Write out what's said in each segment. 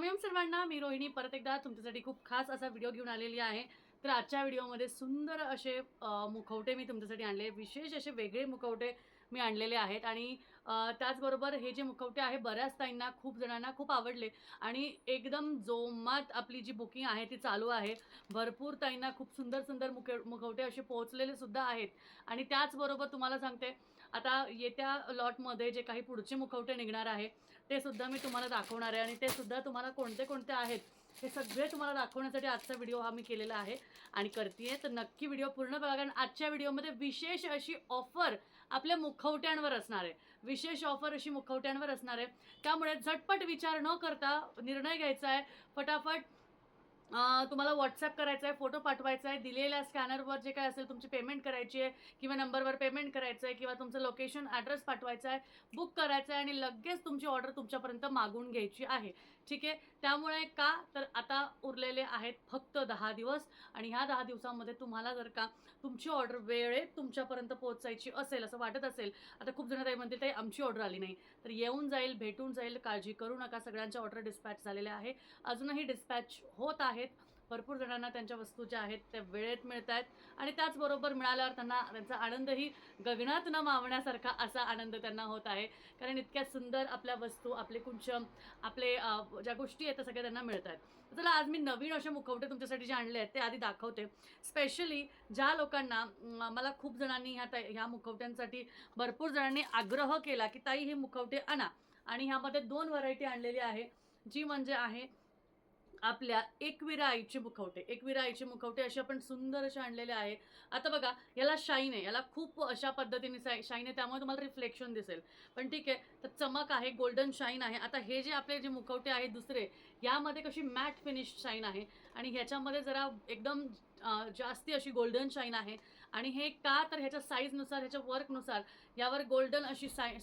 स्वामीम सर्वांना मी रोहिणी परत एकदा तुमच्यासाठी खूप खास असा व्हिडिओ घेऊन आलेली आहे. तर आजच्या व्हिडिओमध्ये सुंदर असे मुखवटे मी तुमच्यासाठी आणले. विशेष असे वेगळे मुखवटे मी आणलेले आहेत. आणि त्याचबरोबर हे जे मुखवटे आहे बऱ्याच ताईंना खूप जणांना खूप आवडले. आणि एकदम जोमात आपली जी बुकिंग आहे ती चालू आहे. भरपूर ताईंना खूप सुंदर सुंदर मुखे मुखवटे असे पोहोचलेले सुद्धा आहेत. आणि त्याचबरोबर तुम्हाला सांगते आता येत्या लॉटमध्ये जे काही पुढचे मुखवटे निघणार आहे ते सुद्धा मी तुम्हाला दाखवणार आहे आणि ते सुद्धा तुम्हाला कोणते कोणते आहेत हे सगळे तुम्हाला दाखवण्यासाठी आजचा व्हिडिओ हा मी केलेला आहे आणि करते तर नक्की व्हिडिओ पूर्ण बघा कारण आजच्या व्हिडिओमध्ये विशेष अशी ऑफर आपल्या मुखवट्यांवर असणार आहे. विशेष ऑफर अशी मुखवट्यांवर असणार आहे. त्यामुळे झटपट विचार न करता निर्णय घ्यायचा आहे. फटाफट तुम्हाला व्हॉट्सअप करायचा आहे फोटो पाठवायचा आहे दिलेल्या स्कॅनरवर जे काय असेल तुमची पेमेंट करायची आहे किंवा नंबरवर पेमेंट करायचं आहे किंवा तुमचं लोकेशन ॲड्रेस पाठवायचा आहे बुक करायचं आहे आणि लगेच तुमची ऑर्डर तुमच्यापर्यंत मागून घ्यायची आहे. ठीक आहे? त्यामुळे का? तर आता उरलेले आहेत फक्त दहा दिवस आणि ह्या दहा दिवसामध्ये तुम्हाला जर का तुमची ऑर्डर वेळेत तुमच्यापर्यंत पोहोचायची असेल असं वाटत असेल आता खूप जण ताई म्हणतील ताई आमची ऑर्डर आली नाही. तर येऊन जाईल भेटून जाईल काळजी करू नका सगळ्यांच्या ऑर्डर डिस्पॅच झालेल्या आहे. अजूनही डिस्पॅच होत आहे. आहेत. भरपूर जणांना त्यांच्या वस्तू ज्या आहेत त्या वेळेत मिळत आहेत आणि त्याचबरोबर मिळाल्यावर त्यांना त्यांचा आनंदही गगनात न मावण्यासारखा असा आनंद त्यांना होत आहे. कारण इतक्या सुंदर आपल्या वस्तू आपले कुंच आपले ज्या गोष्टी आहेत त्या सगळ्या त्यांना मिळत आहेत चला आज मी नवीन असे मुखवटे तुमच्यासाठी जे आणले आहेत ते आधी दाखवते. स्पेशली ज्या लोकांना मला खूप जणांनी ह्या ताई- ह्या मुखवट्यांसाठी भरपूर जणांनी आग्रह केला की ताई हे मुखवटे आणा. आणि ह्यामध्ये दोन व्हरायटी आणलेली आहे. जी म्हणजे आहे आपल्या एकविरा आईचे मुखवटे. एकविरा आईचे मुखवटे असे आपण सुंदर असे आणलेले आहे. आता बघा याला शाईन आहे. याला खूप अशा पद्धतीने शाईन आहे. त्यामुळे तुम्हाला रिफ्लेक्शन दिसेल. पण ठीक आहे तर चमक आहे गोल्डन शाईन आहे. आता हे जे आपले जे मुखवटे आहेत दुसरे यामध्ये कशी मॅट फिनिश शाईन आहे. आणि ह्याच्यामध्ये जरा एकदम जास्ती अशी गोल्डन शाईन आहे. आणि हे का तर ह्याच्या साईजनुसार ह्याच्या वर्कनुसार यावर गोल्डन अशी साय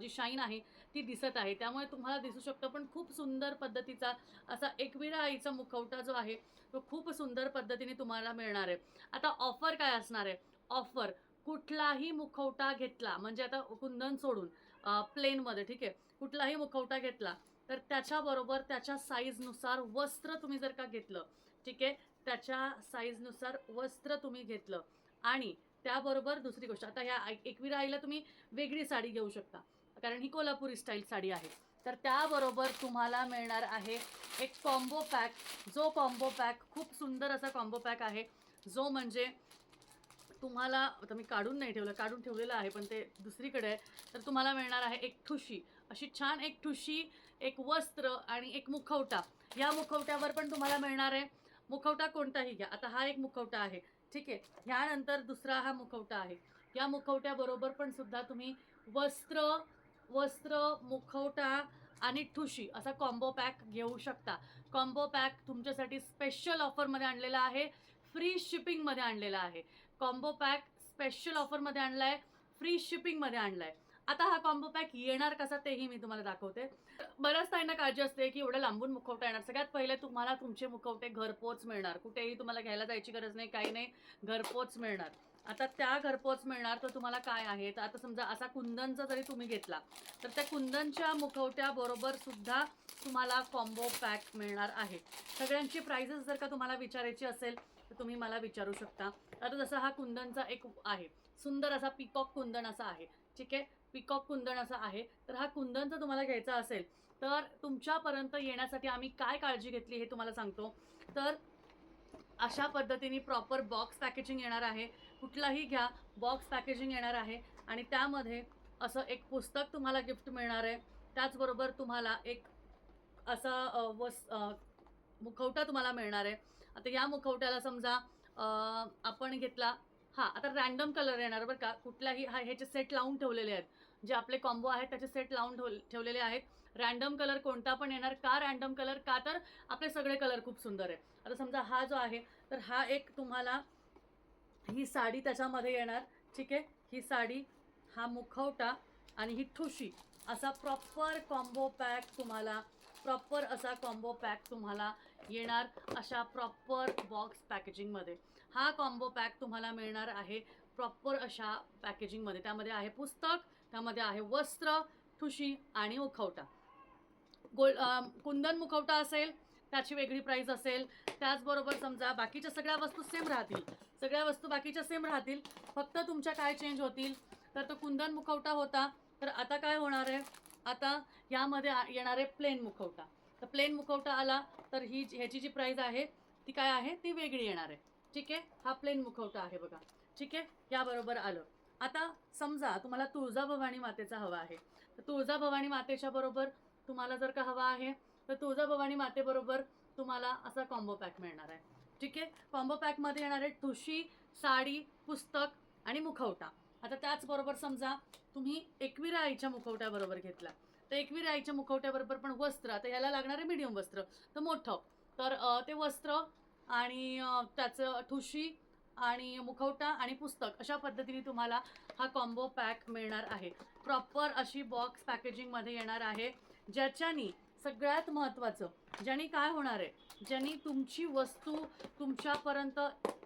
जी शाईन आहे ती दिसत आहे. त्यामुळे तुम्हाला दिसू शकतं पण खूप सुंदर पद्धतीचा असा एकविरा आईचा मुखवटा जो आहे तो खूप सुंदर पद्धतीने तुम्हाला मिळणार आहे. आता ऑफर काय असणार आहे? ऑफर कुठलाही मुखवटा घेतला म्हणजे आता कुंदन सोडून प्लेनमध्ये ठीक आहे? कुठलाही मुखवटा घेतला तर त्याच्याबरोबर त्याच्या साईजनुसार वस्त्र तुम्ही जर का घेतलं ठीक आहे? त्याच्या साईजनुसार वस्त्र तुम्ही घेतलं. आणि त्याबरोबर दुसरी गोष्ट आता ह्या एक- एकविरा आईला तुम्ही वेगळी साडी घेऊ शकता. कारण ही कोल्हापुरी स्टाईल साडी आहे. तर त्याबरोबर तुम्हाला मिळणार आहे एक कॉम्बो पॅक जो कॉम्बो पॅक खूप सुंदर असा कॉम्बो पॅक आहे. जो म्हणजे तुम्हाला आता मी काढून नाही ठेवलं काढून ठेवलेलं आहे पण ते दुसरीकडे आहे. तर तुम्हाला मिळणार आहे एक ठुशी. अशी छान एक ठुशी एक वस्त्र आणि एक मुखवटा. या मुखवट्यावर पण तुम्हाला मिळणार आहे. मुखवटा कोणताही घ्या. आता हा एक मुखवटा आहे. ठीक आहे? ह्यानंतर दुसरा हा मुखवटा आहे. या मुखवट्याबरोबर पण सुद्धा तुम्ही वस्त्र वस्त्र मुखवटा आणि ठुशी असा कॉम्बो पॅक घेऊ शकता. कॉम्बो पॅक तुमच्यासाठी स्पेशल ऑफरमध्ये आणलेला आहे. फ्री शिपिंगमध्ये आणलेला आहे. कॉम्बो पॅक स्पेशल ऑफरमध्ये आणला आहे फ्री शिपिंगमध्ये आणला आहे आता हा कॉम्बो पॅक येणार कसा तेही मी तुम्हाला दाखवते. बऱ्याच ताईंना काळजी असते की एवढं लांबून मुखवटा येणार. सगळ्यात पहिले तुम्हाला तुमचे मुखवटे घरपोच मिळणार. कुठेही तुम्हाला घ्यायला जायची गरज नाही काही नाही. घरपोच मिळणार. आता त्या घरपोच मिळणार तर तुम्हाला काय आहे? तर आता समजा असा कुंदनचा जरी तुम्ही घेतला तर त्या कुंदनच्या मुखवट्याबरोबर सुद्धा तुम्हाला कॉम्बो पॅक मिळणार आहे. सगळ्यांची प्राइजेस जर का तुम्हाला विचारायची असेल तर तुम्ही मला विचारू शकता. आता जसा हा कुंदनचा एक आहे सुंदर असा पिकॉक कुंदन असा आहे ठीक आहे? पिकॉक कुंदन असा आहे. तर हा कुंदन जर तुम्हाला घ्यायचा असेल तर तुमच्यापर्यंत येण्यासाठी आम्ही काय काळजी घेतली हे तुम्हाला सांगतो. तर अशा पद्धतीने प्रॉपर बॉक्स पॅकेजिंग येणार आहे. कुठलाही घ्या बॉक्स पॅकेजिंग येणार आहे आणि त्यामध्ये असं एक पुस्तक तुम्हाला गिफ्ट मिळणार आहे. त्याचबरोबर तुम्हाला एक असा वस मुखवटा तुम्हाला मिळणार आहे. आता या मुखवट्याला समजा आपण घेतला हां आता रँडम कलर येणार बरं का. कुठल्याही हा ह्याचे सेट लावून ठेवलेले आहेत. जे आपले कॉम्बो आहेत त्याचे सेट लावून ठेव ठेवलेले आहेत. रँडम कलर कोणता पण येणार का रँडम कलर का तर आपले सगळे कलर खूप सुंदर आहे आता समजा हा जो आहे तर हा एक तुम्हाला ही साडी त्याच्यामध्ये येणार ठीक आहे? ही साडी हा मुखवटा आणि ही ठुशी असा प्रॉपर कॉम्बो पॅक तुम्हाला प्रॉपर असा कॉम्बो पॅक तुम्हाला येणार अशा प्रॉपर बॉक्स पॅकेजिंगमध्ये हा कॉम्बो पॅक तुम्हाला मिळणार आहे प्रॉपर अशा पॅकेजिंगमध्ये त्यामध्ये आहे पुस्तक त्यामध्ये आहे वस्त्र ठुशी आणि मुखवटा. गोल कुंदन मुखवटा असेल त्याची वेगळी प्राईस असेल. त्याचबरोबर समजा बाकीच्या सगळ्या वस्तू सेम राहतील. सगळ्या वस्तू बाकीच्या सेम राहतील. फक्त तुमच्या काय चेंज होतील? तर तो कुंदन मुखवटा होता. तर आता काय होणार आहे? आता यामध्ये आ- येणार आहे प्लेन मुखवटा. तर प्लेन मुखवटा आला तर ही जी- ह्याची जी प्राईस आहे ती काय आहे? ती वेगळी येणार आहे. ठीक आहे? हा प्लेन मुखवटा आहे बघा. ठीक आहे? याबरोबर आलं. आता समजा तुम्हाला तुळजाभवानी मातेचा हवा आहे. तर तुळजाभवानी मातेच्या बरोबर तुम्हाला जर का हवा आहे तर तुळजाभवानी मातेबरोबर तुम्हाला असा कॉम्बो पॅक मिळणार आहे. ठीक आहे? कॉम्बो पॅकमध्ये येणार आहे ठुशी साडी पुस्तक आणि मुखवटा. आता त्याचबरोबर समजा तुम्ही एकविरा आईच्या मुखवट्याबरोबर घेतला. तर एकविरा आईच्या मुखवट्याबरोबर पण वस्त्र आता याला लागणारे मिडियम वस्त्र. तर मोठं. तर ते वस्त्र आणि त्याचं ठुशी आणि मुखवटा आणि पुस्तक अशा पद्धतीने तुम्हाला हा कॉम्बो पॅक मिळणार आहे. प्रॉपर अशी बॉक्स पॅकेजिंगमध्ये येणार आहे ज्याच्यानी सगळ्यात महत्त्वाचं ज्यानी काय होणार आहे? ज्यानी तुमची वस्तू तुमच्यापर्यंत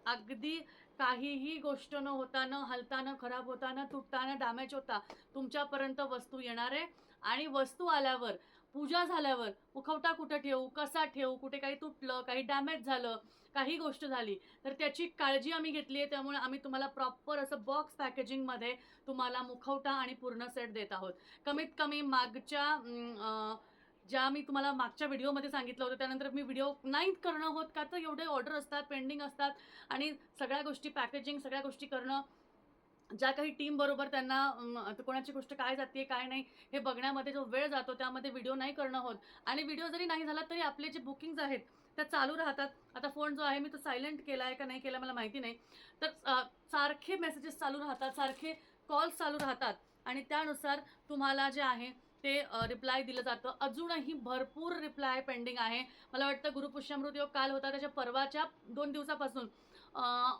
अगदी काहीही गोष्ट न होताना हलताना खराब होताना तुटताना डॅमेज होता तुमच्यापर्यंत वस्तू येणार आहे. आणि वस्तू आल्यावर पूजा झाल्यावर उखवटा कुठं ठेवू कसा ठेवू कुठे काही तुटलं काही डॅमेज झालं काही गोष्ट झाली तर त्याची काळजी आम्ही घेतली आहे. त्यामुळे आम्ही तुम्हाला प्रॉपर असं बॉक्स पॅकेजिंगमध्ये तुम्हाला मुखवटा आणि पूर्ण सेट देत आहोत. कमीत कमी मागच्या ज्या मी तुम्हाला मागच्या व्हिडिओमध्ये सांगितलं होतं त्यानंतर मी व्हिडिओ नाही करणं होत का तर एवढे ऑर्डर असतात पेंडिंग असतात आणि सगळ्या गोष्टी पॅकेजिंग सगळ्या गोष्टी करणं ज्या काही टीमबरोबर त्यांना कोणाची गोष्ट काय जाते काय नाही हे बघण्यामध्ये जो वेळ जातो त्यामध्ये व्हिडिओ नाही करणं होत. आणि व्हिडिओ जरी नाही झाला तरी आपले जे बुकिंग्ज आहेत त्या चालू राहतात. आता फोन जो आहे मी तो सायलेंट केला आहे का नाही केला मला माहिती नाही. तर सारखे मेसेजेस चालू राहतात सारखे कॉल्स चालू राहतात. आणि त्यानुसार तुम्हाला जे आहे ते रिप्लाय दिलं जातं. अजूनही भरपूर रिप्लाय पेंडिंग आहे. मला वाटतं गुरुपुष्यामृत योग काल होता त्याच्या परवाच्या दोन दिवसापासून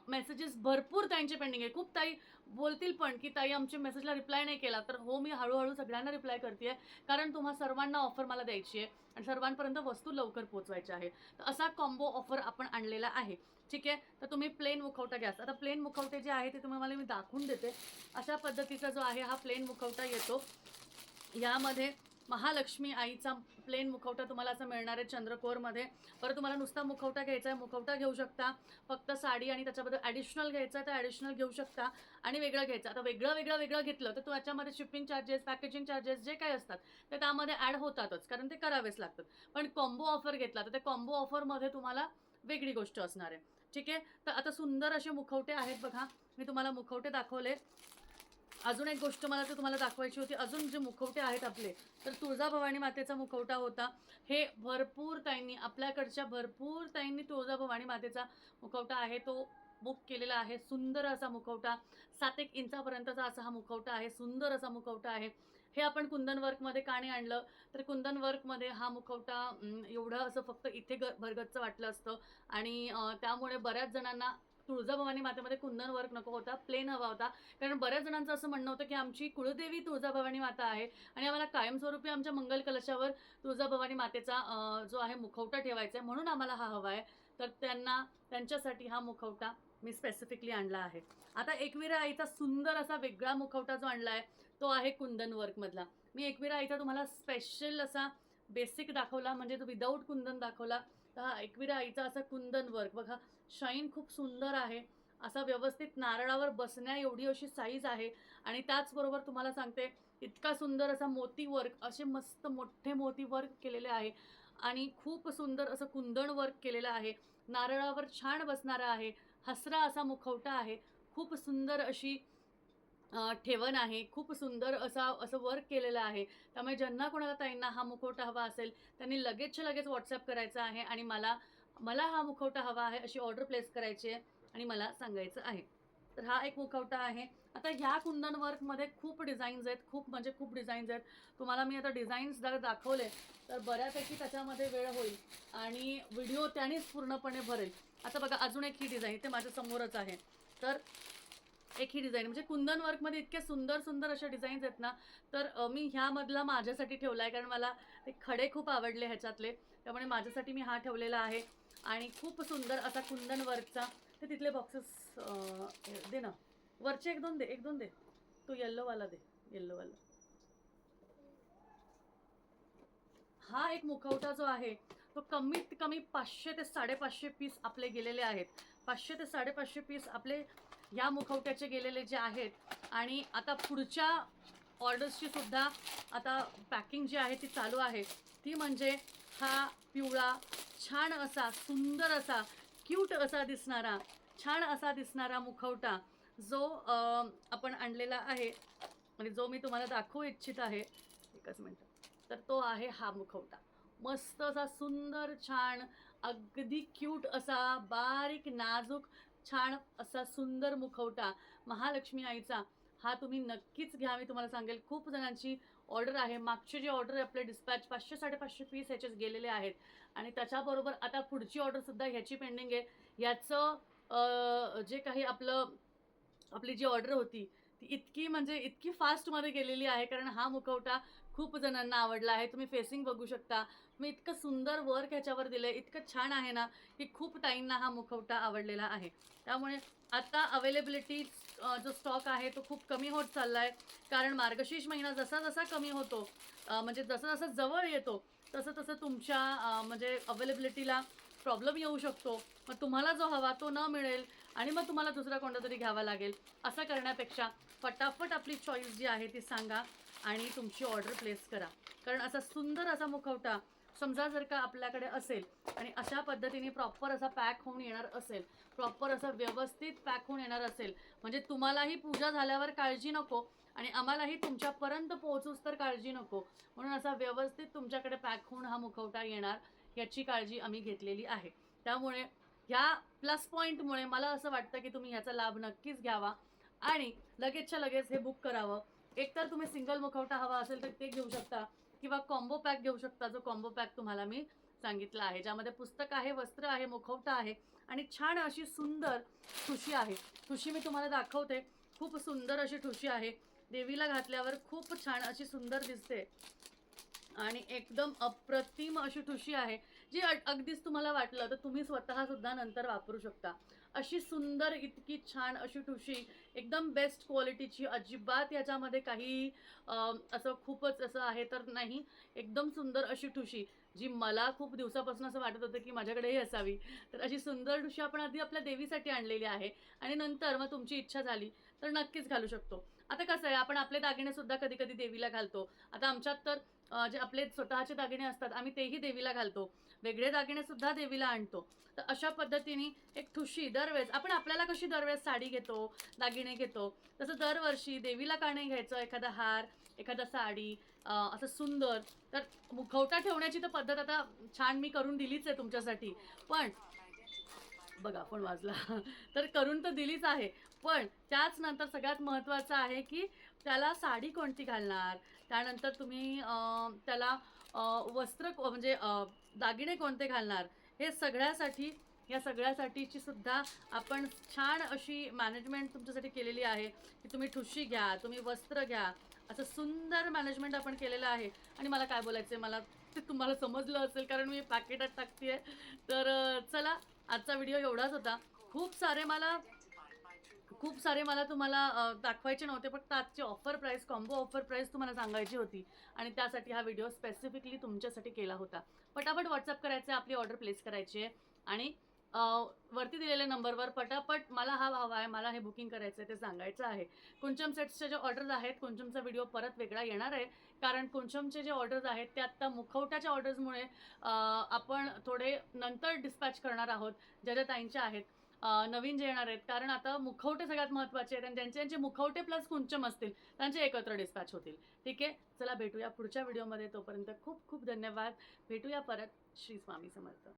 मेसेजेस भरपूर त्यांचे पेंडिंग आहे. खूप ताई बोलतील पण की ताई आमच्या मेसेजला रिप्लाय नाही केला. तर हो मी हळूहळू सगळ्यांना रिप्लाय करते कारण तुम्हा सर्वांना ऑफर मला द्यायची आहे. आणि सर्वांपर्यंत वस्तू लवकर पोहोचवायची आहे तर असा कॉम्बो ऑफर आपण आणलेला आहे. ठीक आहे? तर तुम्ही प्लेन मुखवटा घ्या. आता प्लेन मुखवटे जे आहे ते तुम्हाला मी दाखवून देते. अशा पद्धतीचा जो आहे हा प्लेन मुखवटा येतो. यामध्ये महालक्ष्मी आईचा प्लेन मुखवटा तुम्हाला असं मिळणार आहे चंद्रकोरमध्ये. परत तुम्हाला नुसता मुखवटा घ्यायचा आहे मुखवटा घेऊ शकता. फक्त साडी आणि त्याच्याबद्दल ॲडिशनल घ्यायचं आहे तर ॲडिशनल घेऊ शकता आणि वेगळं घ्यायचं. आता वेगळं वेगळं वेगळं घेतलं तर त्याच्यामध्ये शिपिंग चार्जेस पॅकेजिंग चार्जेस जे काही असतात ते त्यामध्ये ॲड होतातच कारण ते करावेच लागतात. पण कॉम्बो ऑफर घेतला तर ते कॉम्बो ऑफरमध्ये तुम्हाला वेगळी गोष्ट असणार आहे. ठीक आहे? तर आता सुंदर असे मुखवटे आहेत बघा. मी तुम्हाला मुखवटे दाखवले. अजून एक गोष्ट मला तर तुम्हाला दाखवायची होती. अजून जे मुखवटे आहेत आपले तर तुळजाभवानी मातेचा मुखवटा होता. हे भरपूर ताईंनी आपल्याकडच्या भरपूर ताईंनी तुळजाभवानी मातेचा मुखवटा आहे. तो बुक केलेला आहे. सुंदर असा मुखवटा सात एक इंचापर्यंतचा असा हा मुखवटा आहे. सुंदर असा मुखवटा आहे. हे आपण कुंदन वर्कमध्ये का नाही आणलं? तर कुंदन वर्कमध्ये हा मुखवटा एवढं असं फक्त इथे ग भरगच्चं वाटलं असतं. आणि त्यामुळे बऱ्याच जणांना तुळजाभवानी मातेमध्ये कुंदन वर्क नको होता प्लेन हवा होता. कारण बऱ्याच जणांचं असं म्हणणं होतं की आमची कुळदेवी तुळजाभवानी माता आहे आणि आम्हाला कायमस्वरूपी आमच्या मंगल कलशावर तुळजाभवानी मातेचा जो आहे मुखवटा ठेवायचा आहे म्हणून आम्हाला हा हवा आहे. तर त्यांना त्यांच्यासाठी हा मुखवटा मी स्पेसिफिकली आणला आहे. आता एकविरा आईचा सुंदर असा वेगळा मुखवटा जो आणला आहे तो आहे कुंदन वर्कमधला मी एकविरा आईचा तुम्हाला स्पेशल असा बेसिक दाखवला म्हणजे तो विदाऊट कुंदन दाखवला. तर एकविरा आईचा असा कुंदन वर्क बघा शाईन खूप सुंदर आहे. असा व्यवस्थित नारळावर बसण्या एवढी अशी साईज आहे. आणि त्याचबरोबर तुम्हाला सांगते इतका सुंदर असा मोती वर्क असे मस्त मोठे मोती वर्क केलेले आहे. आणि खूप सुंदर असं कुंदण वर्क केलेलं आहे. नारळावर छान बसणारा आहे. हसरा असा मुखवटा आहे. खूप सुंदर अशी ठेवण आहे. खूप सुंदर असा असं वर्क केलेलं आहे. त्यामुळे ज्यांना कोणाला ताईंना हा मुखवटा हवा असेल त्यांनी लगेचच्या लगेच व्हॉट्सअप करायचा आहे आणि मला मला हा मुखवटा हवा आहे अशी ऑर्डर प्लेस करायची आहे आणि मला सांगायचं आहे. तर हा एक मुखवटा आहे. आता ह्या कुंदन वर्कमध्ये खूप डिझाईन्स आहेत. खूप म्हणजे खूप डिझाईन्स आहेत. तुम्हाला मी आता डिझाईन्स जर दाखवले तर बऱ्यापैकी त्याच्यामध्ये वेळ होईल आणि व्हिडिओ त्यानेच पूर्णपणे भरेल. आता बघा अजून एक ही डिझाईन ते माझ्या समोरच आहे. तर एक ही डिझाईन म्हणजे कुंदन वर्कमध्ये इतके सुंदर सुंदर अशा डिझाईन्स आहेत ना तर मी ह्यामधला माझ्यासाठी ठेवला आहे कारण मला ते खडे खूप आवडले ह्याच्यातले. त्यामुळे माझ्यासाठी मी हा ठेवलेला आहे. आणि खूप सुंदर असा कुंदन वर्कचा ते तिथले बॉक्सेस दे ना. वरचे एक दोन दे एक दोन दे. तो येल्लोवाला दे येल्लोवाला हा एक मुखवटा जो आहे तो कमीत कमी पाचशे ते साडेपाचशे पीस आपले गेलेले आहेत. पाचशे ते साडेपाचशे पीस आपले या मुखवट्याचे गेलेले जे आहेत आणि आता पुढच्या ऑर्डर्सची सुद्धा आता पॅकिंग जी आहे ती चालू आहे. ती म्हणजे हा पिवळा छान असा सुंदर असा क्यूट असा दिसणारा छान असा दिसणारा मुखवटा जो आपण आणलेला आहे आणि जो मी तुम्हाला दाखवू इच्छित आहे. एकच मिनटं. तर तो आहे हा मुखवटा. मस्त असा सुंदर छान अगदी क्यूट असा बारीक नाजूक छान असा सुंदर मुखवटा महालक्ष्मी आईचा हा तुम्ही नक्कीच घ्या. मी तुम्हाला सांगेल खूप जणांची ऑर्डर आहे. मागचे जे ऑर्डर आपले डिस्पॅच पाचशे साडेपाचशे पीस ह्याचेच गेलेले आहेत. आणि त्याच्याबरोबर आता पुढची ऑर्डरसुद्धा ह्याची पेंडिंग आहे. याचं जे काही आपलं आपली जी ऑर्डर होती ती इतकी म्हणजे इतकी फास्टमध्ये गेलेली आहे. कारण हा मुखवटा खूप जणांना आवडला आहे. तुम्ही फेसिंग बघू शकता. मी इतकं सुंदर वर्क ह्याच्यावर दिलं आहे इतकं छान आहे ना की खूप टाईमना हा मुखवटा आवडलेला आहे. त्यामुळे आत्ता अवेलेबिलिटी जो स्टॉक आहे तो खूप कमी होत चालला आहे कारण मार्गशीर्ष महिना जसा जसा कमी होतो म्हणजे जसं जसं जवळ येतो तसं तसं तुमच्या म्हणजे अवेलेबिलिटीला प्रॉब्लेम येऊ शकतो. मग तुम्हाला जो हवा तो न मिळेल आणि मग तुम्हाला दुसरा कोणता तरी घ्यावा लागेल. असं करण्यापेक्षा फटाफट आपली चॉईस जी आहे ती सांगा. आणि तुमची ऑर्डर प्लेस करा. कारण असा सुंदर असा मुखवटा समजा जर का आपल्याकडे असेल आणि अशा पद्धतीने प्रॉपर असा पॅक होऊन येणार असेल प्रॉपर असं व्यवस्थित पॅक होऊन येणार असेल म्हणजे तुम्हालाही पूजा झाल्यावर काळजी नको आणि आम्हालाही तुमच्यापर्यंत पोहोचूच तर काळजी नको. म्हणून असा व्यवस्थित तुमच्याकडे पॅक होऊन हा मुखवटा येणार याची काळजी आम्ही घेतलेली आहे. त्यामुळे ह्या प्लस पॉईंटमुळे मला असं वाटतं की तुम्ही ह्याचा लाभ नक्कीच घ्यावा आणि लगेचच्या लगेच हे बुक करावं. एकतर तुम्ही सिंगल मुखवटा हवा असेल तर ते घेऊ शकता. किंवा कॉम्बो पॅक घेऊ शकता जो कॉम्बो पॅक तुम्हाला मी सांगितला आहे. ज्यामध्ये पुस्तक आहे वस्त्र आहे मुखवटा आहे आणि छान अशी सुंदर ठुशी आहे. ठुशी मी तुम्हाला दाखवते. खूप सुंदर अशी ठुशी आहे. देवीला घातल्यावर खूप छान अशी सुंदर दिसते. आणि एकदम अप्रतिम अशी ठुशी आहे जी अगदीच तुम्हाला वाटलं तर तुम्ही स्वतःसुद्धा नंतर वापरू शकता. अशी सुंदर इतकी छान अशी ठुशी एकदम बेस्ट क्वालिटीची अजिबात याच्यामध्ये काही असं खूपच असं आहे तर नाही. एकदम सुंदर अशी ठुशी जी मला खूप दिवसापासून असं वाटत होतं की माझ्याकडेही असावी. तर अशी सुंदर ठुशी आपण आधी आपल्या देवीसाठी आणलेली आहे आणि नंतर मग तुमची इच्छा झाली तर नक्कीच घालू शकतो. आता कसं आहे आपण आपले दागिनेसुद्धा कधी कधी देवीला घालतो. आता आमच्यात तर जे आपले स्वतःचे दागिने असतात आम्ही तेही देवीला घालतो. वेगळे दागिने सुद्धा देवीला आणतो. तर अशा पद्धतीने एक ठुशी दरवेळेस आपण आपल्याला कशी दरवेळेस साडी घेतो दागिने घेतो? तसं दरवर्षी देवीला का नाही घ्यायचं एखादा हार एखादा साडी असं सुंदर? तर मुखवटा ठेवण्याची तर पद्धत आता छान मी करून दिलीच आहे तुमच्यासाठी. पण बघा पण वाजला. तर करून तर दिलीच आहे. पण त्याच नंतर सगळ्यात महत्त्वाचं आहे की त्याला साडी कोणती घालणार? त्यानंतर तुम्ही त्याला वस्त्र म्हणजे दागिने कोणते घालणार? हे सगळ्यासाठी या सगळ्यासाठीची सुद्धा आपण छान अशी मॅनेजमेंट तुमच्यासाठी केलेली आहे की तुम्ही ठुशी घ्या तुम्ही वस्त्र घ्या. असं सुंदर मॅनेजमेंट आपण केलेलं आहे. आणि मला काय बोलायचं आहे मला ते तुम्हाला समजलं असेल कारण मी पॅकेटात टाकते तर चला आजचा व्हिडिओ एवढाच होता. खूप सारे मला खूप सारे मला तुम्हाला दाखवायचे नव्हते फक्त आजची offer price combo offer price तुम्हाला सांगायची होती. आणि त्यासाठी हा व्हिडिओ स्पेसिफिकली तुमच्यासाठी केला होता. पटापट व्हॉट्सअप करायचं आहे आपली ऑर्डर प्लेस करायची आहे. आणि वरती दिलेल्या नंबरवर पटापट मला हा हवा आहे मला हे बुकिंग करायचं आहे ते सांगायचं आहे. कुंचम सेट्सचे जे ऑर्डर्स आहेत कुंचमचा व्हिडिओ परत वेगळा येणार आहे. कारण कुंचमचे जे ऑर्डर्स आहेत ते आत्ता मुखवट्याच्या ऑर्डर्समुळे आपण थोडे नंतर डिस्पॅच करणार आहोत ज्या ज्या ताईंच्या आहेत. नवीन जे येणार आहेत कारण आता मुखवटे सगळ्यात महत्त्वाचे आहेत आणि ज्यांचे ज्यांचे मुखवटे प्लस कुंचम असतील त्यांचे एकत्र डिस्पॅच होतील. ठीक आहे? चला भेटूया पुढच्या व्हिडिओमध्ये तोपर्यंत खूप खूप धन्यवाद. भेटूया परत. श्री स्वामी समर्थ.